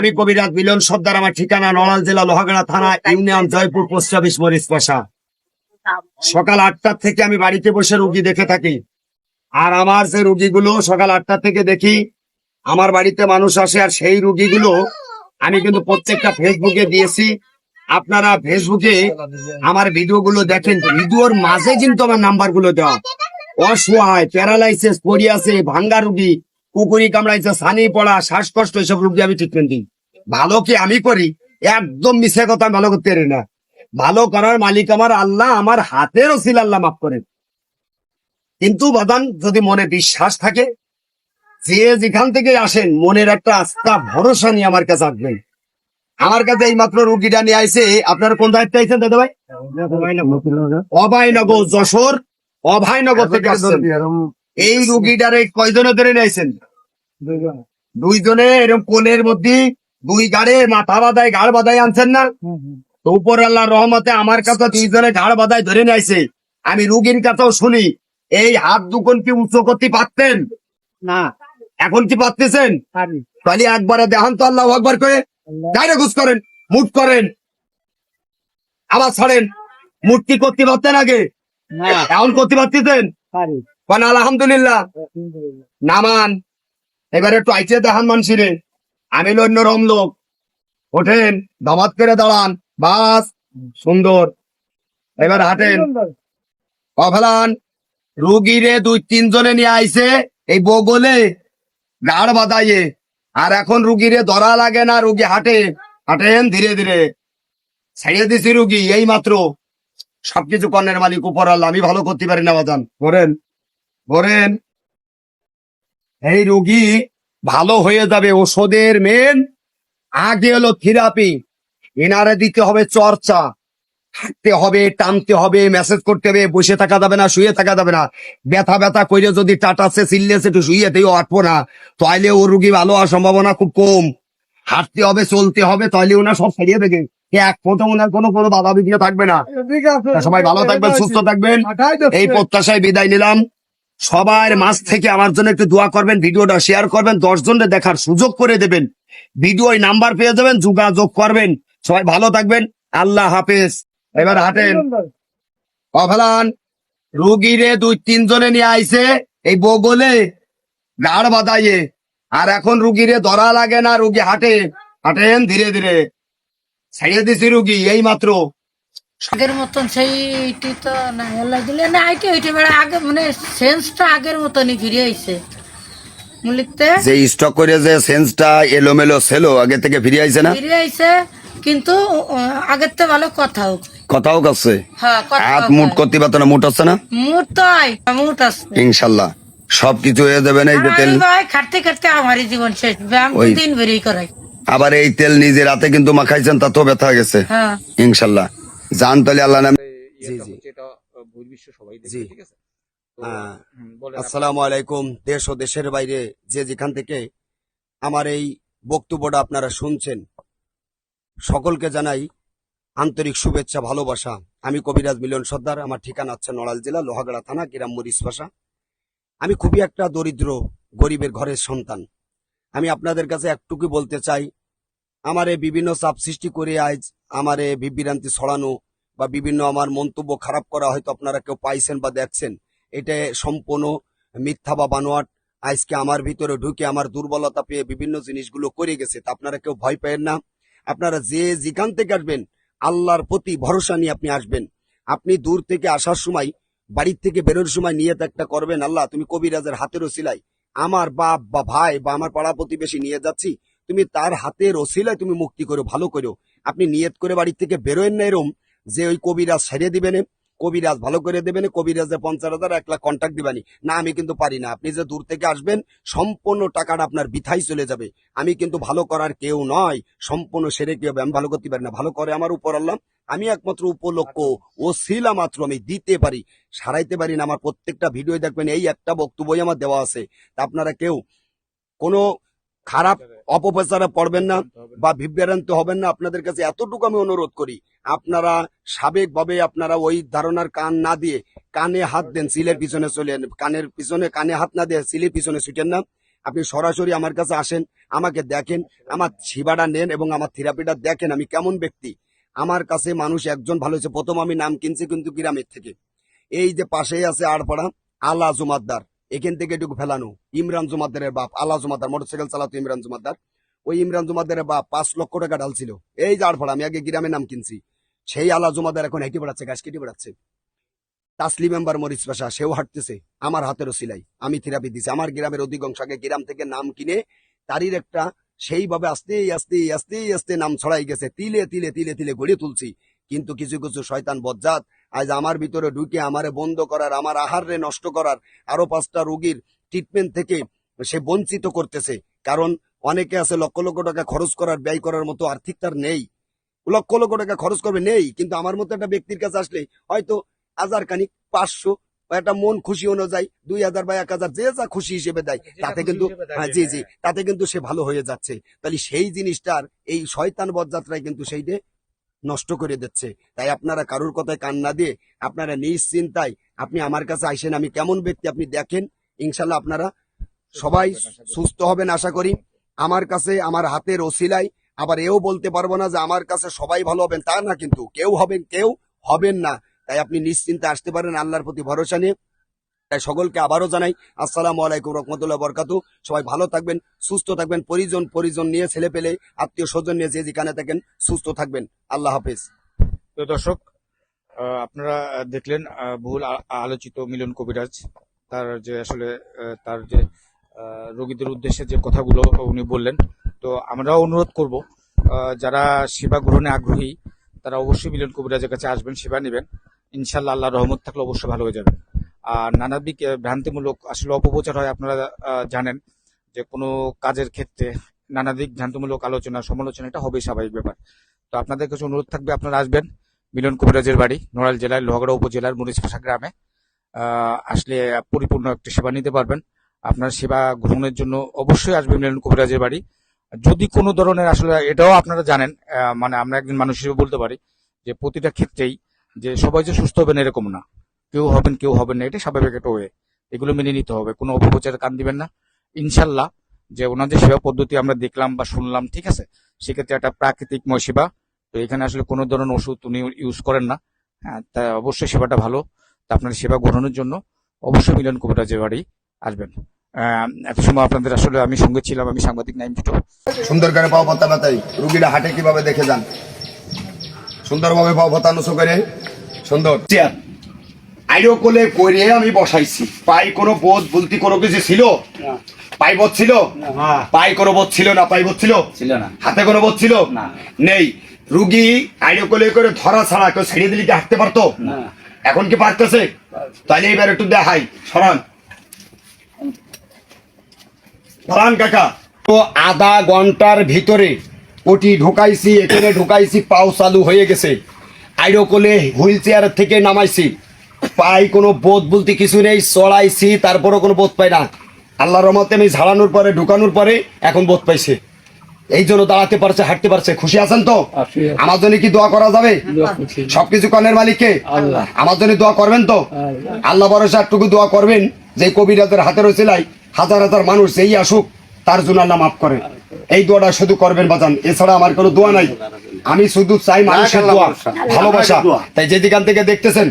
আমি কবিরাজ মিলন সর্দার আমার ঠিকানা নড়াল জেলা লোহাগাড়া থানা ইউনিয়ন জয়পুর পোস্ট অফিস মরিচ পাশা সকাল আটটার থেকে আমি বাড়িতে বসে রুগী দেখে থাকি। আর আমার যে রুগীগুলো সকাল আটটা থেকে দেখি আমার বাড়িতে মানুষ আসে আর সেই রুগীগুলো আমি কিন্তু প্রত্যেকটা ফেসবুকে দিয়েছি। আপনারা ফেসবুকে আমার ভিডিওগুলো দেখেন ভিডিওর মাঝে কিন্তু আমার নাম্বারগুলো দেওয়া। অসহায় প্যারালাইসিস পড়িয়াছে ভাঙ্গা রুগী কুকুরি কামড়াইছে সানি পড়া শ্বাসকষ্ট এসব রুগী আমি ট্রিটমেন্ট দিই। ভালো কি আমি করি? একদম মিশে কথা আমি ভালো করতে পারি না। ভালো করার মালিক আমার আল্লাহ আমার হাতের ওসিল আল্লাহ মাফ করেন। কিন্তু বাদান যদি মনে বিশ্বাস থাকে যে যেখান থেকে আসেন মনের একটা আস্থা ভরসা নিয়ে আমার কাছে আসবেন। আমার কাছে এই মাত্র রুগীটা নিয়ে আইসে আপনার কোন দায়িত্বে আইছেন দাদা ভাই অভয়নগর যশোর অভয়নগর থেকে আসছেন। এই রুগীটারে কয়জনে ধরে নিয়েছেন? দুইজনে। এরকম কোলের মধ্যে দুই গাড়ে মাথা বাদায় গাড় বাদায় আনছেন না? তো উপর আল্লাহ রহমতে আমার কাছে দুইজনে ঘাড় বাদায় ধরে নিয়েছে। আমি রুগীর কাছেও শুনি এই হাত দুখন কি উঁচু করতে পারতেন? না। এখন কি পারতেছেন? পারি। তাহলে একবারে দেখান তো আল্লাহ একবার করে। ডাইরে ঘুষ করেন মুট করেন। আবার ছাড়েন। মুট কি করতে পারতেন আগে? এখন করতে পারতেছেন? পারি। মানে আলহামদুলিল্লাহ। নামান এবার দেখান মানসিরে। আমি অন্য রম লোক। ওঠেন দামাত করে দাঁড়ান। বাস সুন্দর। এবার হাঁটেন। অফলান রুগীরে দুই তিনজনে নিয়ে আইছে এই বগলে গাড় বাদাইয়ে। আর এখন রুগীরে ধরা লাগে না রুগী হাঁটে। হাঁটেন ধীরে ধীরে। ছেড়ে দিছি রুগী এই মাত্র। সবকিছু কর্ণের মালিক উপর আল্লাহ আমি ভালো করতে পারি না বাজান। ভরেন ভরেন এই রুগী ভালো হয়ে যাবে ওষুধের মেন আগে হলো থেরাপি এনারে দিতে হবে চর্চা হাঁটতে হবে টানতে হবে মেসেজ করতে হবে বসে থাকা যাবে না শুয়ে থাকা যাবে না। ব্যথা ব্যথা কইরে যদি টাটাছে সিললেছে একটু শুয়ে তেও আটবো না। তাইলে ও রুগী ভালো হওয়ার সম্ভাবনা খুব কম। হাঁটতে হবে চলতে হবে তাইলে ওনার সব ছাড়িয়ে দেবে। এক ফোটো ওনার কোনো কোনো বাধা বিঘ্ন থাকবে না। সবাই ভালো থাকবেন সুস্থ থাকবেন। এই প্রত্যাশায় বিদায় নিলাম। সবার মাঝ থেকে আমার জন্য একটু দোয়া করবেন, ভিডিওটা শেয়ার করবেন দশ জনকে দেখার সুযোগ করে দেবেন। ভিডিও নাম্বার পেয়ে যাবেন, যোগাযোগ করবেন। সবাই ভালো থাকবেন, আল্লাহ হাফেজ। এবার হাঁটেন। অফলান, রুগীরে দুই তিনজনে নিয়ে আইছে, এই বগলে গাড় বাদাইয়ে আর এখন রুগীরে ধরা লাগে না, রুগী হাঁটে। হাঁটেন ধীরে ধীরে। ছেড়ে দিছি রুগী, এই মাত্র। আগের মতন সেইটি তো না দিলে না আইটি হইতে পারে। আগে মানে সেন্সটা আগের মতনই ফিরে আইছে। মুলিকতে যে স্টক করে যে সেন্সটা এলোমেলো সেলো আগে থেকে ফিরে আইছে না? ফিরে আইছে কিন্তু আগের তো ভালো কথাও কয়। কথাও কাছে? হ্যাঁ হাত কথা মুট করতে পারতো না মুট হচ্ছে না? মুট তো আই মুট আছে ইনশাল্লাহ। সবকিছু হয়ে যাবে না এই তেল। খাটতে খাটতে আমারই জীবন শেষ। ব্যায়াম দিন বেরিয়ে করাই। আবার এই তেল নিজে রাতে কিন্তু মাখাইছেন তাতেও ব্যথা গেছে। হ্যাঁ। ইনশাল্লাহ। জান তাহলে আল্লাহ নামে জি, জি। সবাই জি। ঠিক আছে হ্যাঁ। আসসালামু আলাইকুম দেশ ও দেশের বাইরে যে যেখান থেকে আমার এই বক্তব্যটা আপনারা শুনছেন সকলকে জানাই আন্তরিক শুভেচ্ছা ভালোবাসা আমি কবিরাজ মিলন সর্দার আমার ঠিকানা হচ্ছে নড়াল জেলা লোহাগড়া থানা গ্রাম মরিচ ভাষা আমি খুবই একটা দরিদ্র গরিবের ঘরের সন্তান আমি আপনাদের কাছে একটুকু বলতে চাই আমারে বিভিন্ন চাপ সৃষ্টি করে আজ আমারে বিভ্রান্তি ছড়ানো বা বিভিন্ন আমার মন্তব্য খারাপ করা হয়তো আপনারা কেউ পাইছেন বা দেখছেন। এটা সম্পূর্ণ মিথ্যা বা বানোয়াট। আজকে আমার ভিতরে ঢুকে আমার দুর্বলতা পেয়ে বিভিন্ন জিনিসগুলো করে গেছে, তা আপনারা কেউ ভয় পেয়েন না। আপনারা যে যেখান থেকে আসবেন, আল্লাহর প্রতি ভরসা নিয়ে আপনি আসবেন। আপনি দূর থেকে আসার সময়, বাড়ির থেকে বেরোর সময় নিয়ত একটা করবেন, আল্লাহ তুমি কবিরাজের হাতেরও সিলাই। আমার বাপ বা ভাই বা আমার পাড়া প্রতিবেশী নিয়ে যাচ্ছি তুমি তার হাতের ওসিলায় তুমি মুক্তি করো, ভালো করো। আপনি নিয়ত করে বাড়ির থেকে বেরোয়েন না এরম যে ওই কবিরাজ সারিয়ে দিবেন কবিরাজ ভালো করে দেবেন কবিরাজে পঞ্চাশ হাজার, এক লাখ কন্ট্যাক্ট দিবানি না, আমি কিন্তু পারি না। আপনি যে দূর থেকে আসবেন, সম্পূর্ণ টাকাটা আপনার বিথাই চলে যাবে। আমি কিন্তু ভালো করার কেউ নয়। সম্পূর্ণ সেরে কি হবে? আমি ভালো করতে পারি না। ভালো করে আমার উপর আল্লাহ, আমি একমাত্র উপলক্ষ ও শিলা মাত্র আমি দিতে পারি। সারাইতে পারি না। আমার প্রত্যেকটা ভিডিও দেখবেন, এই একটা বক্তব্যই আমার দেওয়া আছে। তা আপনারা কেউ কোনো খারাপ অপপ্রচারে পড়বেন না বা বিভ্রান্ত হবেন না। আপনাদের কাছে এতটুকু আমি অনুরোধ করি, আপনারা সাবেকভাবে আপনারা ওই ধারণার কান না দিয়ে কানে হাত দেন, সিলের পিছনে চলেন। কানের পিছনে, কানে হাত না দিয়ে সিলের পিছনে ছুটেন না। আপনি সরাসরি আমার কাছে আসেন, আমাকে দেখেন, আমার সেবাটা নেন এবং আমার থেরাপিটা দেখেন আমি কেমন ব্যক্তি। আমার কাছে মানুষ একজন ভালো হয়েছে, প্রথম আমি নাম কিনছি কিন্তু গ্রামের থেকে। এই যে পাশেই আছে আড়পাড়া, আলা জুমাদ্দার এখান থেকে এটুকু ফেলানো। ইমরান জুমাদ্দারের বাপ আলা জুমাদ্দার মোটরসাইকেল চালাতো ইমরান জুমাদ্দার ওই ইমরান জুমাদ্দারের বাপ পাঁচ লক্ষ টাকা ঢালছিল। এই আড়পাড়া আমি আগে গ্রামের নাম কিনছি। সেই আলা জুমাদ্দার এখন হেঁটে বেড়াচ্ছে গাছ কেটে বেড়াচ্ছে। তাসলি মেম্বার মরিচ পাশা সেও হাঁটতেছে, আমার হাতেরও সিলাই আমি থেরাপি দিছি। আমার গ্রামের অধিকাংশ আগে গ্রাম থেকে নাম কিনে তারই একটা সেইভাবে আস্তে আস্তে আস্তে আস্তে নাম ছড়াই গেছে। তিলে তিলে তিলে তিলে গড়িয়ে তুলছি। কিন্তু কিছু কিছু শয়তান বজ্জাত আজ আমার ভিতরে ঢুকে আমারে বন্ধ করার আমার আহারে নষ্ট করার আরও পাঁচটা রোগীর ট্রিটমেন্ট থেকে সে বঞ্চিত করতেছে। কারণ অনেকে আছে লক্ষ লক্ষ টাকা খরচ করার ব্যয় করার মতো আর্থিক তার নেই। লক্ষ লক্ষ টাকা খরচ করবে নেই। কিন্তু আমার মতো একটা ব্যক্তির কাছে আসলে হয়তো হাজার খানিক পাঁচশো একটা মন খুশি অনুযায়ী দুই হাজার বা এক হাজার যে যা খুশি হিসেবে দেয় তাতে কিন্তু হ্যাঁ জি জি তাতে কিন্তু সে ভালো হয়ে যাচ্ছে। তাহলে সেই জিনিসটার এই শয়তান বদযাত্রায় কিন্তু সেইটা নষ্ট করে দিচ্ছে। তাই আপনারা কারোর কথায় কান না দিয়ে আপনারা নিশ্চিন্তায় আপনি আমার কাছে আইসেন আমি কেমন ব্যক্তি আপনি দেখেন, ইনশাল্লাহ আপনারা সবাই সুস্থ হবেন আশা করি। আমার কাছে, আমার হাতের ওসিলাই আবার এও বলতে পারব না যে আমার কাছে সবাই ভালো হবেন, তা না কিন্তু কেউ হবেন কেউ হবেন না। তাই আপনি নিশ্চিন্তে আসতে পারেন আল্লাহর প্রতি ভরসা নিয়ে। তাই সকলকে আবারও জানাই, আসসালামু আলাইকুম রহমতুল্লাহ বরকাতু। সবাই ভালো থাকবেন, সুস্থ থাকবেন, পরিজন পরিজন নিয়ে, ছেলে পেলে, আত্মীয় স্বজন নিয়ে যে যেখানে থাকেন, সুস্থ থাকবেন। আল্লাহ হাফিজ। তো দর্শক আপনারা দেখলেন আ- আলোচিত মিলন কবিরাজ, তার যে আসলে তার যে রোগীদের উদ্দেশ্যে যে কথাগুলো উনি বললেন। তো আমরাও অনুরোধ করব যারা সেবা গ্রহণে আগ্রহী, তারা অবশ্যই মিলন কবিরাজের কাছে আসবেন, সেবা নেবেন। ইনশাল্লাহ আল্লাহ রহমত থাকলে অবশ্যই ভালো হয়ে যাবে। নানাবিক ভ্রান্তিমূলক আসলে অপপ্রচার হয় আপনারা জানেন যে কোনো কাজের ক্ষেত্রে নানাদিক ভ্রান্তিমূলক আলোচনা, সমালোচনা, এটা হবেই স্বাভাবিক ব্যাপার। তো আপনাদের কাছে অনুরোধ থাকবে, আপনারা আসবেন মিলন কবিরাজের বাড়ি নোড়াল জেলার লোহাগড়া উপজেলার মরিচপাশা গ্রামে। আসলে পরিপূর্ণ একটি সেবা নিতে পারবেন। আপনার সেবা গ্রহণের জন্য অবশ্যই আসবেন মিলন কবিরাজের বাড়ি। যদি কোনো ধরনের আসলে, এটাও আপনারা জানেন মানে আমরা একজন মানুষ হিসেবে বলতে পারি যে প্রতিটা ক্ষেত্রেই যে সবাই যে সুস্থ হবেন এরকম না। কেউ হবেন কেউ হবেন না এটা স্বাভাবিক একটা ওয়ে এগুলো মেনে নিতে হবে, কোনো অপপ্রচারে কান দিবেন না। ইনশাল্লাহ, যে ওনাদের সেবা পদ্ধতি আমরা দেখলাম বা শুনলাম, ঠিক আছে? সেক্ষেত্রে একটা প্রাকৃতিকময় সেবা। তো এখানে আসলে কোনো ধরনের ওষুধ উনি ইউজ করেন না। হ্যাঁ তা অবশ্যই সেবাটা ভালো। তা আপনার সেবা গ্রহণের জন্য অবশ্যই মিলন কবিরাজের বাড়ি আসবেন। এত সময় আপনাদের আসলে আমি সঙ্গে ছিলাম, আমি সাংবাদিক নাইম টিটো সুন্দর করে পাও ভত্তা পাতাই রুগীরা হাটে কীভাবে দেখে যান? সুন্দরভাবে পাও ভত্তা করে সুন্দর। চেয়ার আইরো কোলে করে আমি বসাইছি। পাই কোনো বোধ বলতি কোনো কিছু ছিল? পাই বোধ ছিল? পাই কোনো বোধ ছিল না পাই বোধ ছিল? ছিল না। হাতে কোনো বোধ ছিল? না। নেই। রুগী আইরো কোলে করে ধরা ছাড়া কেউ ছেড়ে দিলে কি হাঁটতে পারতো? এখন কি পারতেছে? তাহলে এবার একটু দেখাই। সরান। ফলান কাকা। তো আধা ঘণ্টার ভিতরে ওটি ঢুকাইছি এখানে ঢুকাইছি পাও চালু হয়ে গেছে। আইরো কোলে হুইল চেয়ার থেকে নামাইছি। পাই কোনো বোধ বলতে কিছু নেই চড়াইছি তারপরও কোনো বোধ পাই না। আল্লাহ রহমতে আমি ঝাড়ানোর পরে ঢুকানোর পরে এখন বোধ পাইছে। এই জন্য দাঁড়াতে পারছে হাঁটতে পারছে। খুশি আছেন তো? আমার জন্য কি দোয়া করা যাবে? সবকিছু কনের মালিককে? আমার জন্য দোয়া করবেন তো? আল্লাহ। ভরসা একটুকু দোয়া করবেন যে কবিরাজের হাতের ওসিলাই হাজার হাজার মানুষ যেই আসুক তার জন্য আল্লাহ মাফ করে। এই দোয়াটা শুধু করবেন বাজান এছাড়া আমার কোনো দোয়া নাই। আমি শুধু চাই মানুষের দোয়া ভালোবাসা। তাই যে যেখান থেকে দেখতেছেন